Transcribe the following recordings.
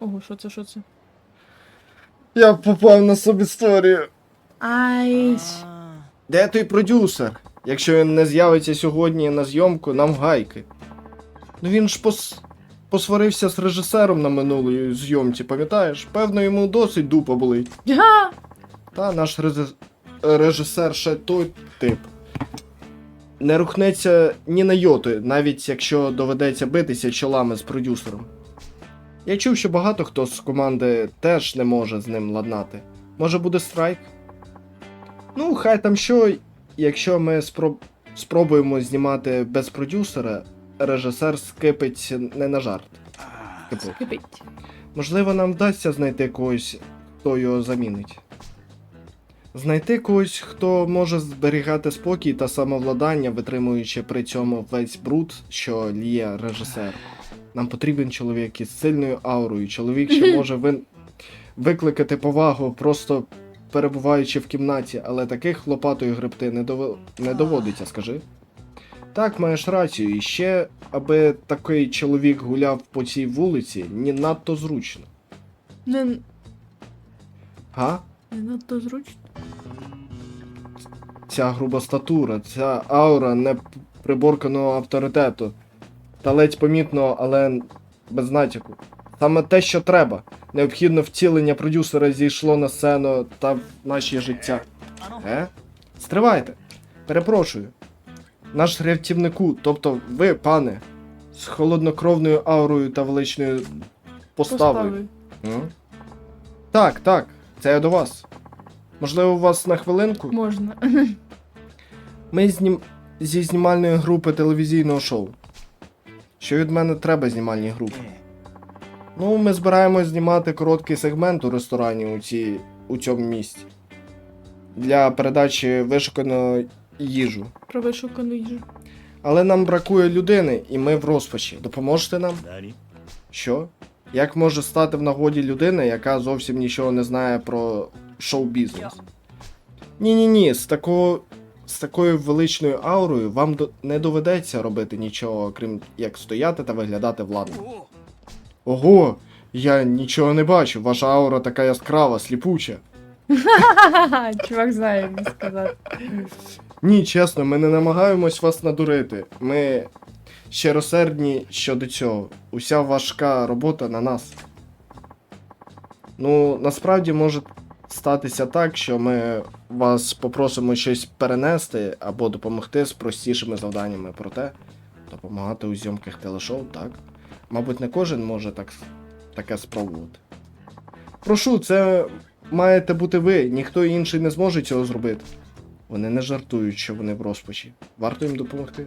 Ого, що це, що це? Я попав на субісторію. Ай. Де той продюсер? Якщо він не з'явиться сьогодні на зйомку, нам гайки. Ну він ж пос... посварився з режисером на минулій зйомці, пам'ятаєш? Певно, йому досить дупа болить. Га! Та наш резе- режисер ще той тип. Не рухнеться ні на йоти, навіть якщо доведеться битися чолами з продюсером. Я чув, що багато хто з команди теж не може з ним ладнати. Може буде страйк? Ну, хай там що, якщо ми спроб... спробуємо знімати без продюсера, режисер скипить не на жарт. Типу, Кипить. Можливо, нам вдасться знайти когось, хто його замінить. Знайти когось, хто може зберігати спокій та самовладання, витримуючи при цьому весь бруд, що лє режисер. Нам потрібен чоловік із сильною аурою, чоловік, що може вин... викликати повагу, просто перебуваючи в кімнаті, але таких лопатою гребти не, дов... не доводиться, скажи. Так, маєш рацію, і ще, аби такий чоловік гуляв по цій вулиці, не надто зручно. Не, Га? не надто зручно. Ця груба статура, ця аура неприборканого авторитету. Та ледь помітно, але без натяку. Саме те, що треба. Необхідно втілення продюсера зійшло на сцену та в наші життя. Е? Стривайте. Перепрошую. Наш рятівнику, тобто ви, пане, з холоднокровною аурою та величною поставою. М? Так, так, це я до вас. Можливо, у вас на хвилинку? Можна. Ми знім... зі знімальної групи телевізійного шоу. Що від мене треба знімальні групи? Ну, ми збираємось знімати короткий сегмент у ресторані у, цій... у цьому місці. Для передачі вишуканої їжу. Про вишукану їжу. Але нам бракує людини, і ми в розпачі. Допоможете нам? 何 Що? Як може стати в нагоді людина, яка зовсім нічого не знає про шоу-бізнес? Ні-ні ні, з такого. З такою величною аурою вам до... не доведеться робити нічого, крім як стояти та виглядати владно. Ого, я нічого не бачу, ваша аура така яскрава, сліпуча. Чувак знає, як не сказати. Ні, чесно, ми не намагаємось вас надурити. Ми щиросердні щодо цього. Уся важка робота на нас. Ну, насправді може статися так, що ми вас попросимо щось перенести або допомогти з простішими завданнями. Проте допомагати у зйомках телешоу, так. Мабуть, не кожен може так, таке спробувати. Прошу, це маєте бути ви, ніхто інший не зможе цього зробити. Вони не жартують, що вони в розпачі. Варто їм допомогти.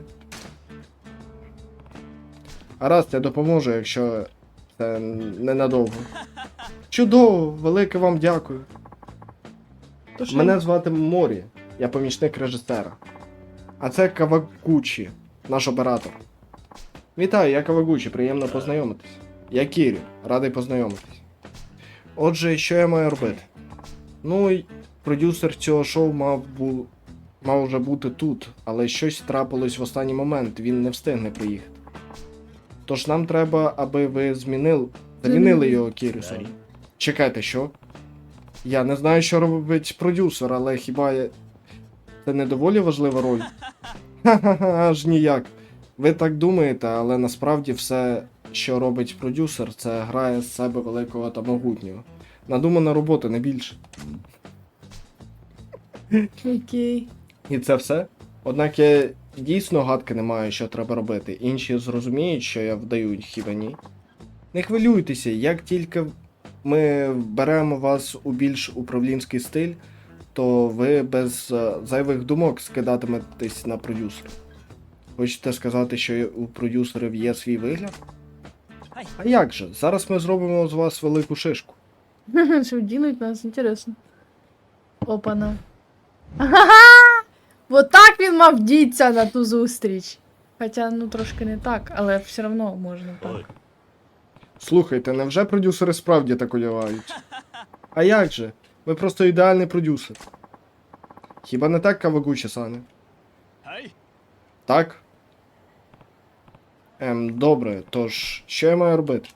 Гаразд, я допоможу, якщо це ненадовго. Чудово, велике вам дякую. То що? Мене звати Морі, я помічник режисера. А це Кавагучі, наш оператор. Вітаю, я Кавагучі, приємно познайомитись. Я Кірі, радий познайомитись. Отже, що я маю робити? Ну, продюсер цього шоу мав бу... мав вже бути тут, але щось трапилось в останній момент, він не встигне приїхати. Тож нам треба, аби ви змінили, замінили його Кірісом. Чекайте, що? Я не знаю, що робить продюсер, але хіба я... це не доволі важлива роль? Ха-ха-ха, аж ніяк. Ви так думаєте, але насправді все, що робить продюсер, це грає з себе великого та могутнього. Надумана робота, не більше. Окей. І це все. Однак я дійсно гадки не маю, що треба робити. Інші зрозуміють, що я вдаю, хіба ні. Не хвилюйтеся, як тільки ми беремо вас у більш управлінський стиль, то ви без е, зайвих думок скидатиметесь на продюсера. Хочете сказати, що у продюсерів є свій вигляд? А як же? Зараз ми зробимо з вас велику шишку. Що ділить нас, інтересно. Опана. Ага! Вот так він мав діться на ту зустріч. Хоча, ну трошки не так, але все одно можна так. Слухайте, невже продюсери справді так одягають? А як же? Ви просто ідеальний продюсер. Хіба не так Кавагучі, Сане? Так? Ем, добре, тож, що я маю робити?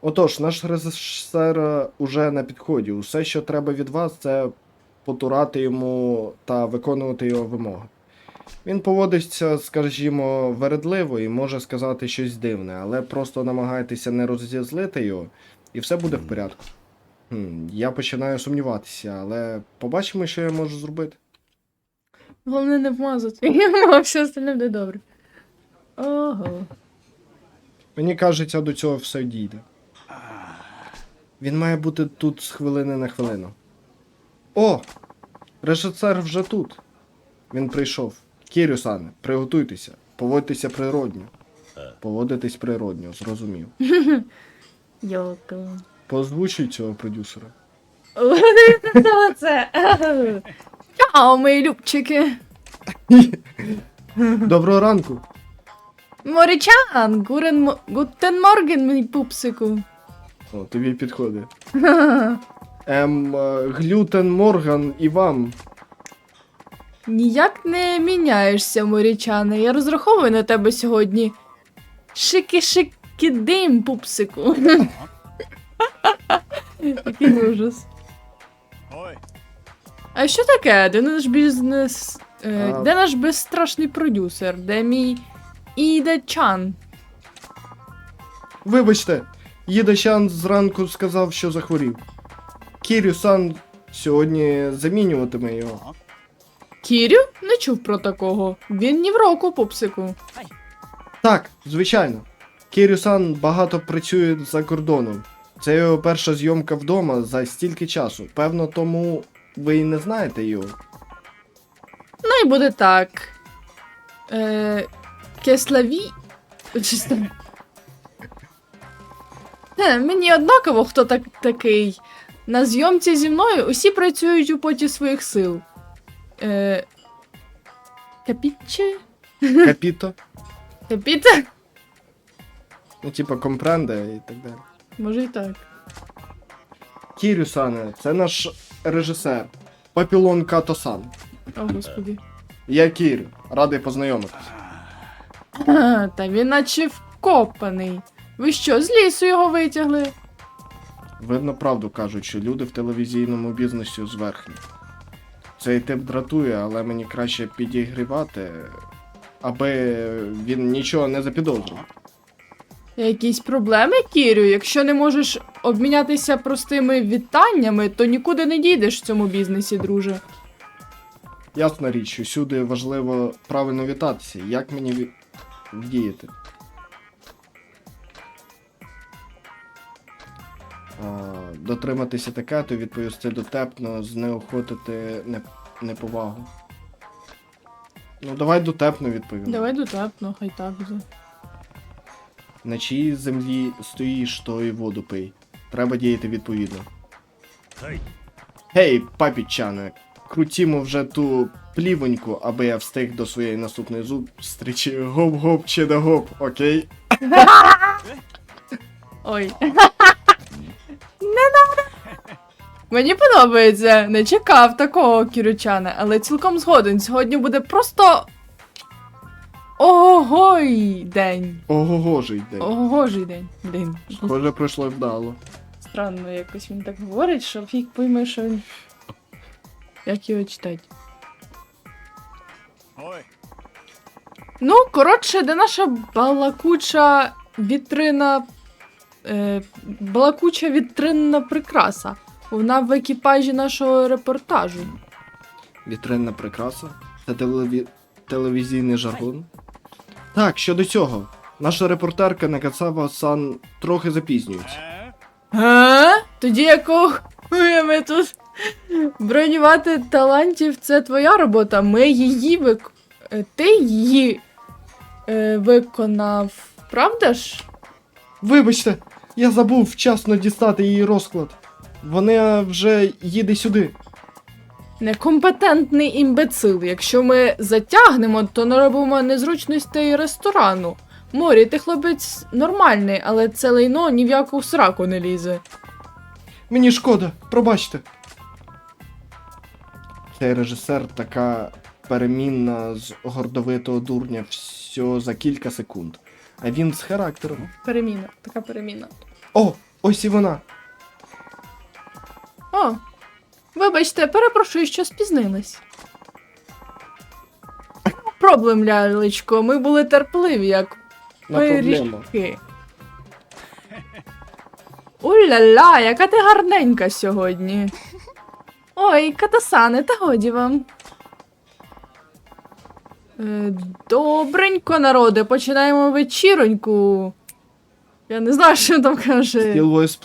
Отож, наш режисер е, уже на підході. Усе, що треба від вас, це потурати йому та виконувати його вимоги. Він поводиться, скажімо, вередливо і може сказати щось дивне, але просто намагайтеся не розізлити його, і все буде в порядку. Хм, я починаю сумніватися, але побачимо, що я можу зробити. Головне не вмазати. А все остальне буде добре. Ого. Мені кажеться, до цього все дійде. Він має бути тут з хвилини на хвилину. О! Режисер вже тут. Він прийшов. Кірюсане, приготуйтеся, поводьтеся природньо. Поводитись природньо, зрозумів. Йоко. Позвучуй цього продюсера. Чао, мої любчики. Доброго ранку! Морічан, гурен, гутен морген, мій пупсику. О, тобі підходить. Ем, е, глютен Морган і вам. Ніяк не міняєшся, морічане. Я розраховую на тебе сьогодні. Шики-шики дим, пупсику. Який ужас. А що таке? Де наш бізнес. Е, Де наш безстрашний продюсер? Де мій Іде Чан? Вибачте, Їдачан зранку сказав, що захворів. Кірю-сан сьогодні замінюватиме його. Кірю? Не чув про такого. Він ні в року, пупсику. Так, звичайно. Кірю-сан багато працює за кордоном. Це його перша зйомка вдома за стільки часу. Певно, тому ви і не знаєте його. Ну і буде так. Е, Кеславі. Щось там. Е, мені однаково, хто так, такий. На зйомці зі мною усі працюють у поті своїх сил. Е, Капіче? Капіто, Капіте? ну типа компренде і так далі. Може і так. Кірю-сане, це наш режисер. Папілон Като-сан. О, господи. Я Кірю, радий познайомитись. А, Та він наче вкопаний. Ви що, з лісу його витягли? Видно, правду кажуть, що люди в телевізійному бізнесі зверхні. Цей тип дратує, але мені краще підігрівати, аби він нічого не запідозрив. Якісь проблеми, Кірю? Якщо не можеш обмінятися простими вітаннями, то нікуди не дійдеш в цьому бізнесі, друже. Ясна річ, що сюди важливо правильно вітатися. Як мені ві- діяти? Дотриматися етикету, відповісти дотепно, знеохотити неповагу. Ну, давай дотепно відповім. Давай дотепно, хай так буде. На чиїй землі стоїш, то і воду пий. Треба діяти відповідно. Хай. Гей, папічане, крутімо вже ту плівоньку, аби я встиг до своєї наступної зустрічі. Гоп-гоп чи да гоп, окей? Ой. Не надо. Мені подобається. Не чекав такого кірючана, але цілком згоден. Сьогодні буде просто. Огой день. Ого-гожий день. Огожий день. День. Схоже, пройшло вдало. Странно, якось він так говорить, що фіг пойме, що він. Як його читати? ой, Ну, коротше, де наша балакуча вітрина. Е, балакуча вітринна прикраса. Вона в екіпажі нашого репортажу. Вітринна прикраса? Це телеві... телевізійний жаргон? Так, щодо цього. Наша репортерка Накацава Сан трохи запізнюється. е? Га? Тоді якого хуя ми тут бронювати талантів це твоя робота. Ми її вик... е, Ти її е, виконав, правда ж? Вибачте, я забув вчасно дістати її розклад. Вона вже їде сюди. Некомпетентний імбецил. Якщо ми затягнемо, то наробимо незручностей ресторану. Морі, ти хлопець нормальний, але це лайно ні в яку сраку не лізе. Мені шкода, пробачте. Цей режисер така перемінна з гордовитого дурня всього за кілька секунд. А він з характером. Переміна, така переміна. О, Ось і вона. О, вибачте, перепрошую, що спізнилась. Проблем, лялечко, ми були терпливі, як На проблему. пиріжки. Уля-ля, яка ти гарненька сьогодні. Ой, катасане, та годі вам. Е, добренько, народе, починаємо вечіроньку. Я не знаю, що там каже. Steel Voice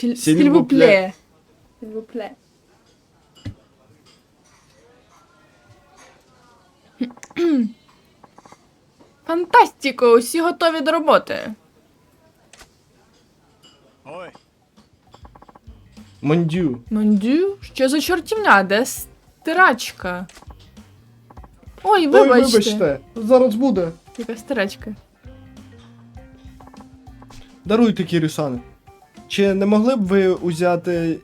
філь- Сільвупле. Сільвупле. Фантастико, усі готові до роботи. Ой, Мондю. Мондю, що за чортівня, де стирачка? Ой, Ой, вибачте. вибачте, зараз буде. Яка стирачка? Даруйте, Кірюсане. Чи не могли б ви узяти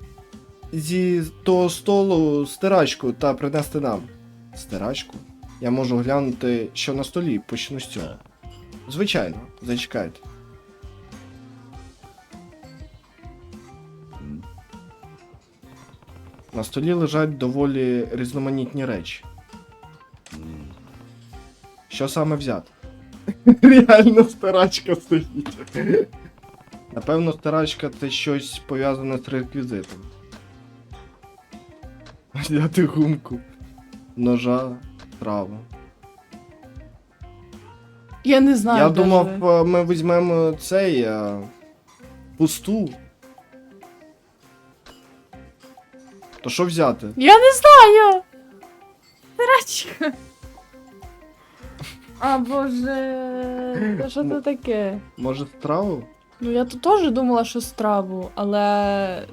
зі того столу стирачку та принести нам? Стирачку? Я можу глянути, що на столі, почну з цього. Звичайно, зачекайте. На столі лежать доволі різноманітні речі. Що саме взяти? Реально стирачка стоїть. Напевно, стирачка це щось пов'язане з реквізитом. Взяти гумку, ножа, траву. Я не знаю. Я даже. думав, е, ми візьмемо цей е, пусту. То що взяти? Я не знаю. Стирачка. А боже, та що це таке? Може, траву? Ну я тут теж думала, що страву, але.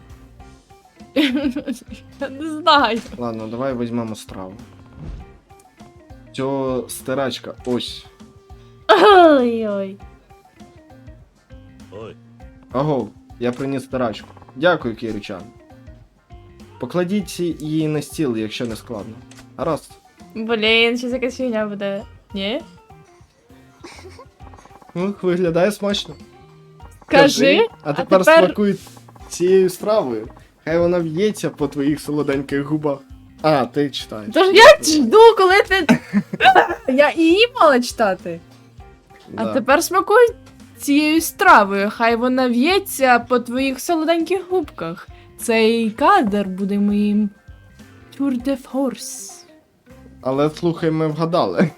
Я не знаю. Ладно, давай візьмемо страву. Цього стирачка, ось. Ой-ой. ой, Аго, я приніс стирачку. Дякую, Кіричан. Покладіть її на стіл, якщо не складно. Гаразд. Блін, щось якась фігня буде. Ні? Ну, виглядає смачно. Кажи. А тепер, тепер- смакуй цією стравою. Хай вона в'ється по твоїх солоденьких губах. А, ти читаєш. Тож я жду, коли ти. Я і її мала читати. А тепер смакуй цією стравою, хай вона в'ється по твоїх солоденьких губках. Цей кадр буде моїм Tour de force. Але слухай, ми вгадали.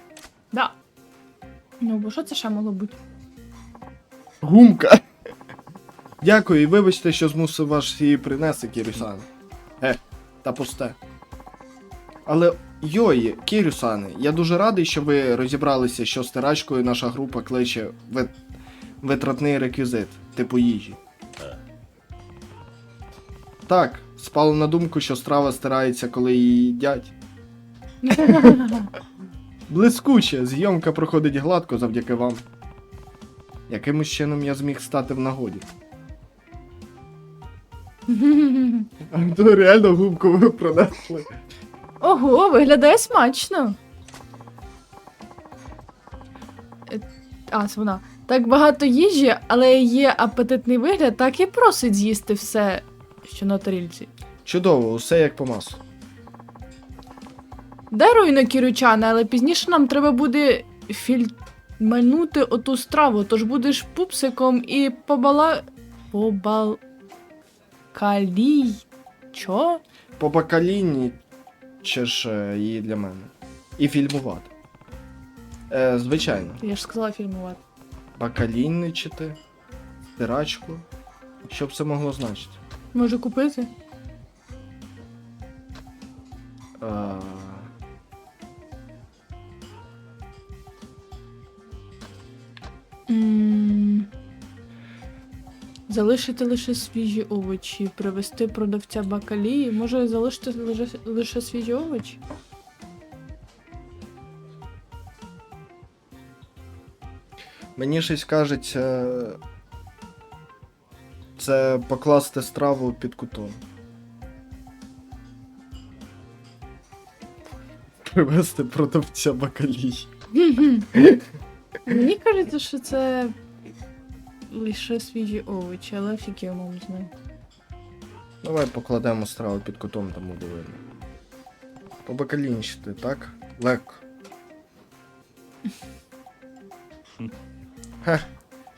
Да. Ну, бо що це ще могло бути? Гумка. Дякую і вибачте, що змусив вас її принести, Кірюсан. Е, та пусте. Але йой, Кірюсане, я дуже радий, що ви розібралися, що стирачкою наша група кличе вит... витратний реквізит, типу їжі. Так, спало на думку, що страва стирається, коли її їдять. Блискуче, зйомка проходить гладко завдяки вам. Якимось чином я зміг стати в нагоді. А то реально губку ви принесли. Ого, виглядає смачно. Е, А, це вона. Так багато їжі, але є апетитний вигляд, так і просить з'їсти все, що на тарільці. Чудово, усе як по маслу. Даруй на кірючане, але пізніше нам треба буде фільманути оту страву, тож будеш пупсиком і побала. Побал. Калій. Чо? По бакаліні чи ж е, її для мене. І фільмувати. Е, звичайно, Я ж сказала фільмувати. бакалійничити, стирачку. Що б це могло значити? Може купити? Е, Залишити лише свіжі овочі, привезти продавця бакалії. Може залишити лише, свіжі овочі? мені щось кажеться. Це покласти страву під кутом. Привезти продавця бакалій. Мені кажеться, що це лише свіжі овочі, але фіг я мам знаю. Давай покладемо страву під кутом там буде видно. Побакалінчити, так? Легко. Хе.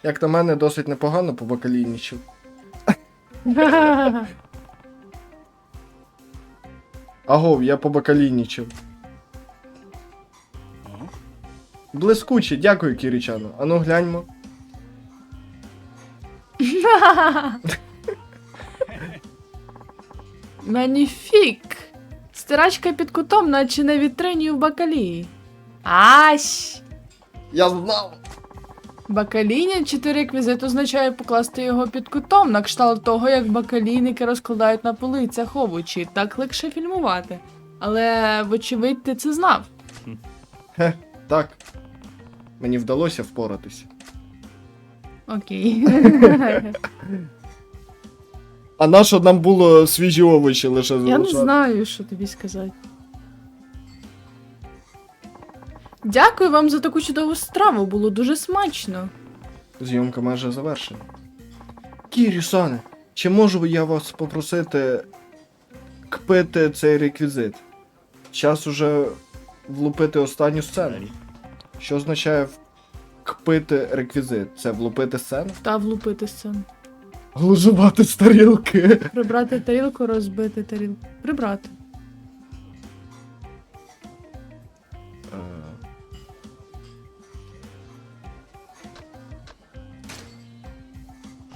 Як на мене, досить непогано побакалінічив. Агов, я побакалінічив. Блискуче, дякую, Кірічану. Ану гляньмо. Маніфік! Стирачка під кутом, наче на вітрині в бакалії. Ась! Я знав! Бакаління чи реквізит означає покласти його під кутом, на кшталт того, як бакалійники розкладають на полицях овочі. Так легше фільмувати. Але, вочевидь, ти це знав. Хе, так. Мені вдалося впоратися. Окей. А на що нам було свіжі овочі лише Я не залишати? знаю, що тобі сказати. Дякую вам за таку чудову страву, було дуже смачно. Зйомка майже завершена. Кірі Сане, чи можу я вас попросити кпити цей реквізит? Час уже влупити останню сцену. Що означає кпити реквізит? Це влупити сцену? Та влупити сцену. Глузувати з тарілки. Прибрати тарілку, розбити тарілку. Прибрати.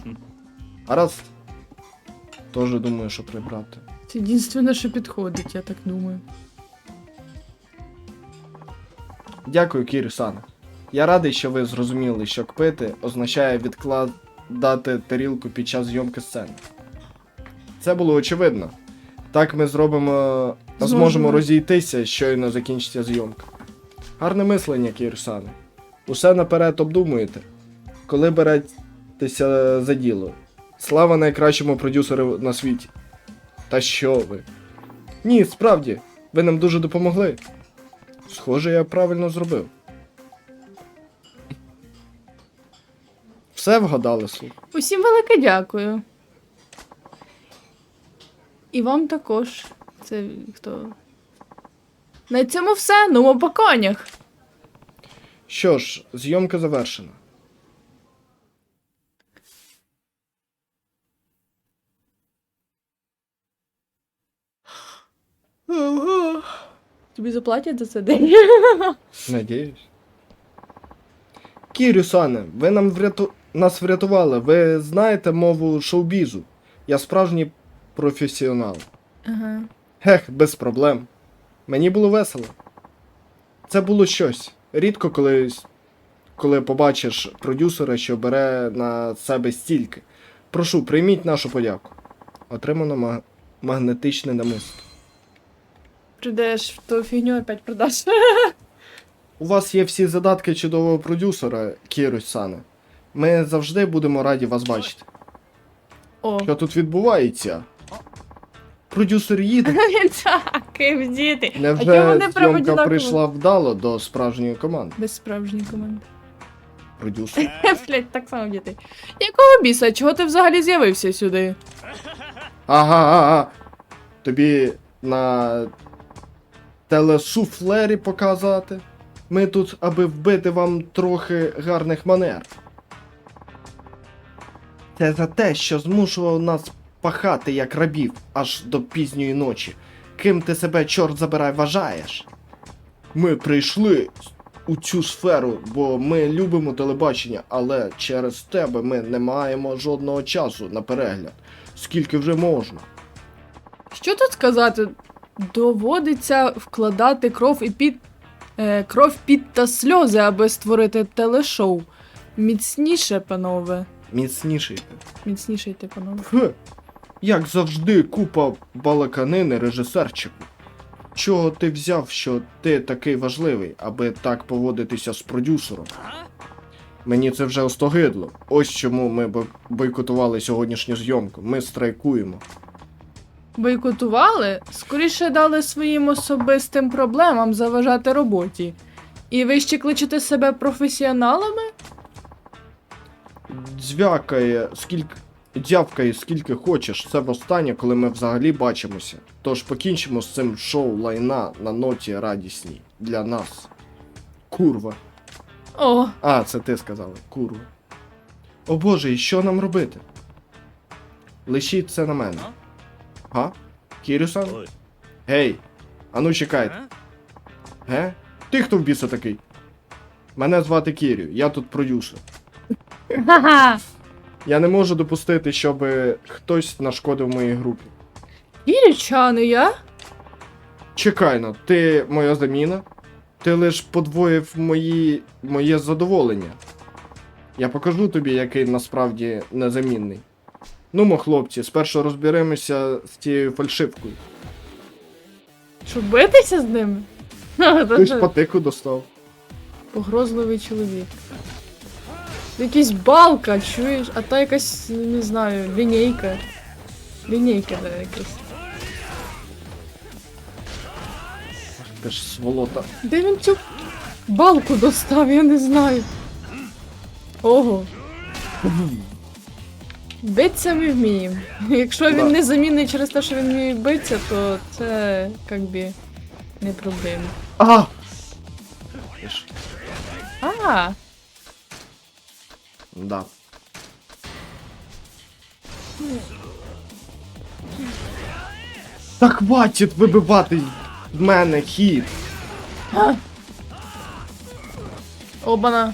Е. Гаразд. Тоже думаю, що прибрати. Це єдине, що підходить, я так думаю. Дякую, Кірі Сане. Я радий, що ви зрозуміли, що кпити означає відкладати тарілку під час зйомки сцени. Це було очевидно. Так ми зробимо. Зможемо. зможемо розійтися, щойно закінчиться зйомка. Гарне мислення, Кірі Сане. Усе наперед обдумуєте, коли беретеся за діло. Слава найкращому продюсеру на світі. Та що ви? Ні, справді, ви нам дуже допомогли. Схоже, я правильно зробив. Все вгадали, слух. Усім велике дякую. І вам також. Це хто? На цьому все. Ну, по конях. Що ж, зйомка завершена. Тобі заплатять за це день? Надіюсь. Кірю Сане, ви нам вряту... нас врятували. Ви знаєте мову шоу-бізу. Я справжній професіонал. Ага. Ех, без проблем. Мені було весело. Це було щось. Рідко коли, коли побачиш продюсера, що бере на себе стільки. Прошу, прийміть нашу подяку. Отримано ма- магнетичне намисто. Прийдеш в ту фігню опять продаш. У вас є всі задатки чудового продюсера, Кірусь Сане. Ми завжди будемо раді вас бачити. О. Що тут відбувається? Продюсер їде. Так, і діти. А чому Невже вони прямо зйомка прийшла вдало до справжньої команди? Без справжньої команди. Продюсер. Блять, так само діти. Якого біса? Чого ти взагалі з'явився сюди? Ага, ага. Тобі на телесуфлері показати. Ми тут, аби вбити вам трохи гарних манер. Це за те, що змушував нас пахати як рабів аж до пізньої ночі. Ким ти себе, чорт забирай, вважаєш? Ми прийшли у цю сферу, бо ми любимо телебачення, але через тебе ми не маємо жодного часу на перегляд. Скільки вже можна? Що тут сказати? Доводиться вкладати кров і під. Е, кров під та сльози, аби створити телешоу. Міцніше, панове. Міцніший. Міцніше йти, панове. Фе, як завжди, купа балаканини режисерчику. Чого ти взяв, що ти такий важливий, аби так поводитися з продюсером? Мені це вже остогидло. Ось чому ми бойкотували сьогоднішню зйомку. Ми страйкуємо. Бойкотували? Скоріше дали своїм особистим проблемам заважати роботі. І ви ще кличете себе професіоналами? Звякає, скільки. Дявкає скільки хочеш, це востаннє, коли ми взагалі бачимося. Тож покінчимо з цим шоу лайна на ноті радісній для нас. Курва. О, А, це ти сказала, курва. О боже, і що нам робити? Лишіть це на мене. Га? Кірюсан? Гей! Ану чекайте. Ге? Ти хто в біса такий? Мене звати Кірю, я тут продюсер. Ха-ха. Я не можу допустити, щоб хтось нашкодив моїй групі. Кірічани, я? Чекай но, ти моя заміна? Ти лиш подвоїв мої... моє задоволення. Я покажу тобі, який насправді незамінний. Ну, мо, хлопці, спершу розберемося з цією фальшивкою. Що битися з ними? Це патику достав. Погрозливий чоловік. Якийсь балка, чуєш, а та якась, не знаю, лінійка. Лінійка, да, якась. Ти ж сволота. Де він цю балку достав, я не знаю. Ого. Биться ми вміємо. Якщо він не замінний через те, що він вміє битися, то це як би не проблема. А! А, Да. Та хватить вибивати в мене хід. обана.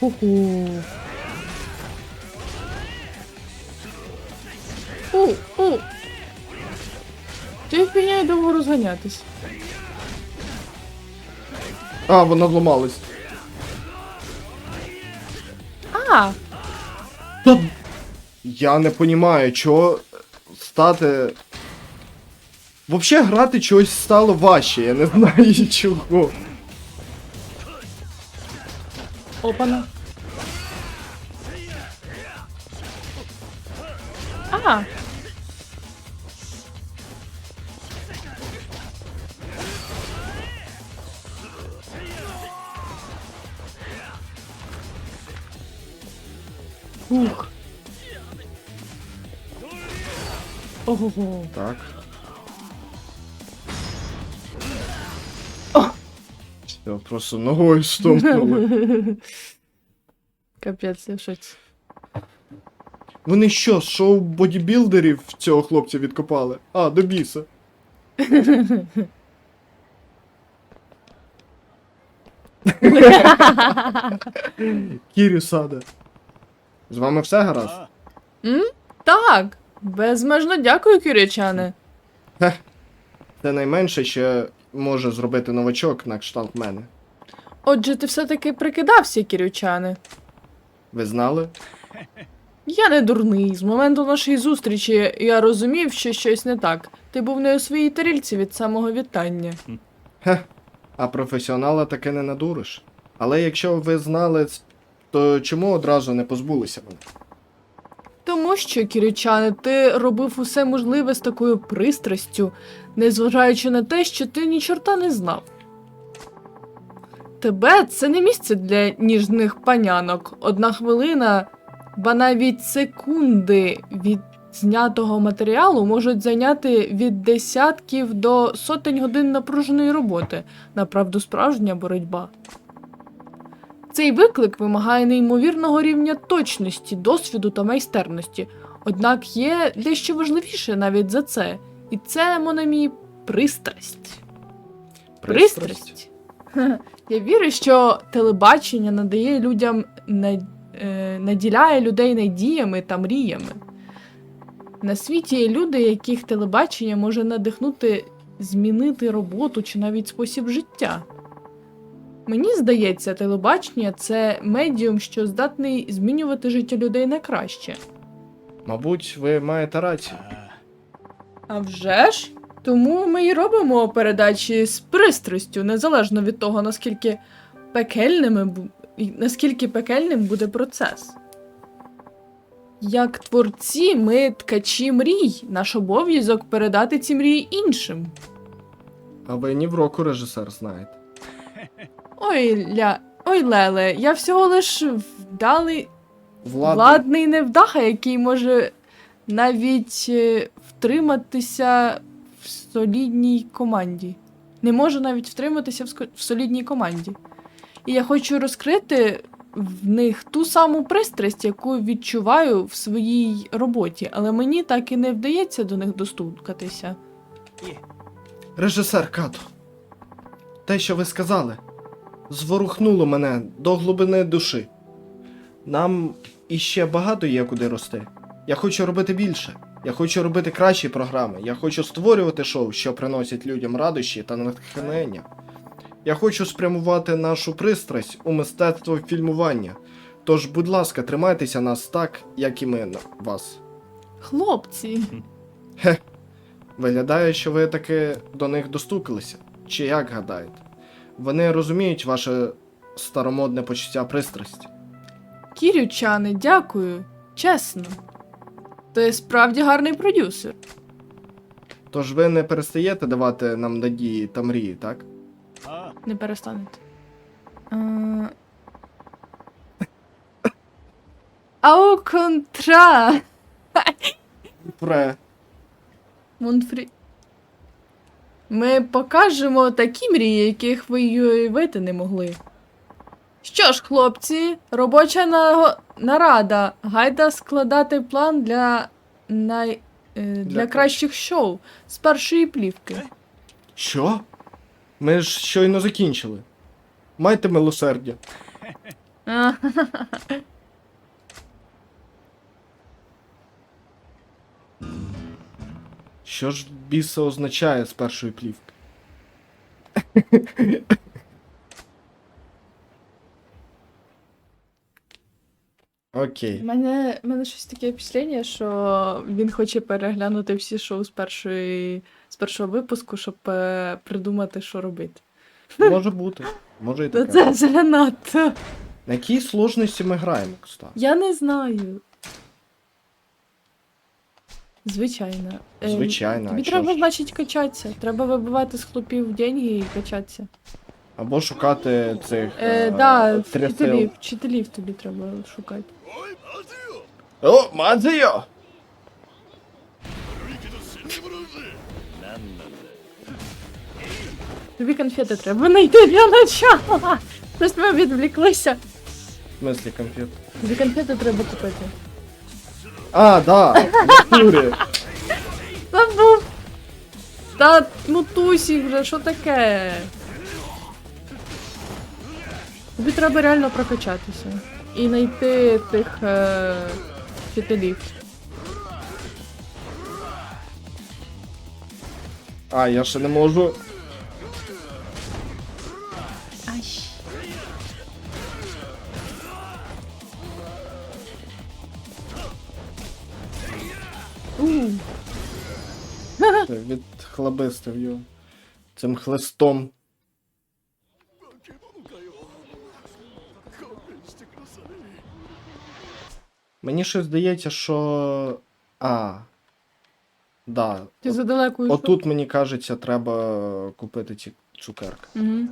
Уху. У, у. Ти фігня довго розганятись. А, вона зламалась. Та... Я не понімаю, чого стати. Вообще грати чогось стало важче, я не знаю чого. опана. Ух. Ого. Так. О! Все, просто ногою штовхнули. Капець, я шоці. Вони що, шоу бодібілдерів цього хлопця відкопали? А, до біса. Кірю Сада. З вами все гаразд? М? Так, безмежно дякую, кюрячане. Це найменше, що може зробити новачок на кшталт мене. Отже, ти все-таки прикидався, кірючане. Ви знали? Я не дурний. З моменту нашої зустрічі я розумів, що щось не так. Ти був не у своїй тарільці від самого вітання. Хе. А професіонала таки не надуриш. Але якщо ви знали, то чому одразу не позбулися мене? Тому що, кірючане, ти робив усе можливе з такою пристрастю, незважаючи на те, що ти ні чорта не знав. Тебе це не місце для ніжних панянок. Одна хвилина, ба навіть секунди від знятого матеріалу можуть зайняти від десятків до сотень годин напруженої роботи. Направду справжня боротьба. Цей виклик вимагає неймовірного рівня точності, досвіду та майстерності. Однак є дещо важливіше навіть за це, і це, Монамі, пристрасть. Пристрасть. Ха, Я вірю, що телебачення надає людям е, наділяє людей надіями та мріями. На світі є люди, яких телебачення може надихнути змінити роботу чи навіть спосіб життя. Мені здається, телебачення це медіум, що здатний змінювати життя людей на краще. Мабуть, ви маєте рацію. А, вже ж? Тому ми і робимо передачі з пристрастю, незалежно від того, наскільки пекельними наскільки пекельним буде процес. Як творці, ми ткачі мрій. Наш обов'язок передати ці мрії іншим. А ви ні в року режисер знаєте. Ой, ля. Ой, Леле, я всього лиш вдалий Влада. владний невдаха, який може навіть е, втриматися в солідній команді. Не може навіть втриматися в, ско- в солідній команді. І я хочу розкрити в них ту саму пристрасть, яку відчуваю в своїй роботі, але мені так і не вдається до них достукатися. Режисер Като. Те, що ви сказали, зворухнуло мене до глибини душі. Нам іще багато є куди рости. Я хочу робити більше. Я хочу робити кращі програми. Я хочу створювати шоу, що приносять людям радощі та натхнення. Я хочу спрямувати нашу пристрасть у мистецтво фільмування. Тож, будь ласка, тримайтеся нас так, як і ми на вас. Хлопці, Хе. Виглядає, що ви таки до них достукалися. Чи як гадаєте? Вони розуміють ваше старомодне почуття пристрасті. кірючани, дякую. Чесно. Ти справді гарний продюсер. Тож ви не перестаєте давати нам надії та мрії, так? Не перестанете. Е, контра! Пре. Монфрі. Ми покажемо такі мрії, яких ви й уявити не могли. Що ж, хлопці, робоча на... нарада. Гайда складати план для най... е, для, Для кращих шоу з першої плівки. Що? Ми ж щойно закінчили. Майте милосердя. Що ж біса означає з першої плівки? Окей. У мене, мене щось таке впечатлення, що він хоче переглянути всі шоу з першої з першого випуску, щоб е, придумати, що робити. Може бути. Може і Та таке. це занадто. На якій сложності ми граємо, кстати? Я не знаю. Звичайно. Е, Звичайно, Тобі а треба, ж? значить, качатися. Треба вибивати з хлопів деньги і качатися. Або шукати цих. Е, е, да, трясел. вчителів, вчителів тобі треба шукати. О, Мадзіо! Тобі конфети треба знайти для начала. Просто ми відвліклися. В смысле конфет? Тобі конфети треба купити. А, да! в натурі. Та був. Та ну тусі вже, що таке? Тобі треба реально прокачатися. І знайти тих е, вчителів. А, я ще не можу. Відхлобистив його. Цим хлистом. Мені щось здається, що. А. Да. Ти задалеко йшов. Отут, мені кажеться, треба купити ці цукерки. Угу.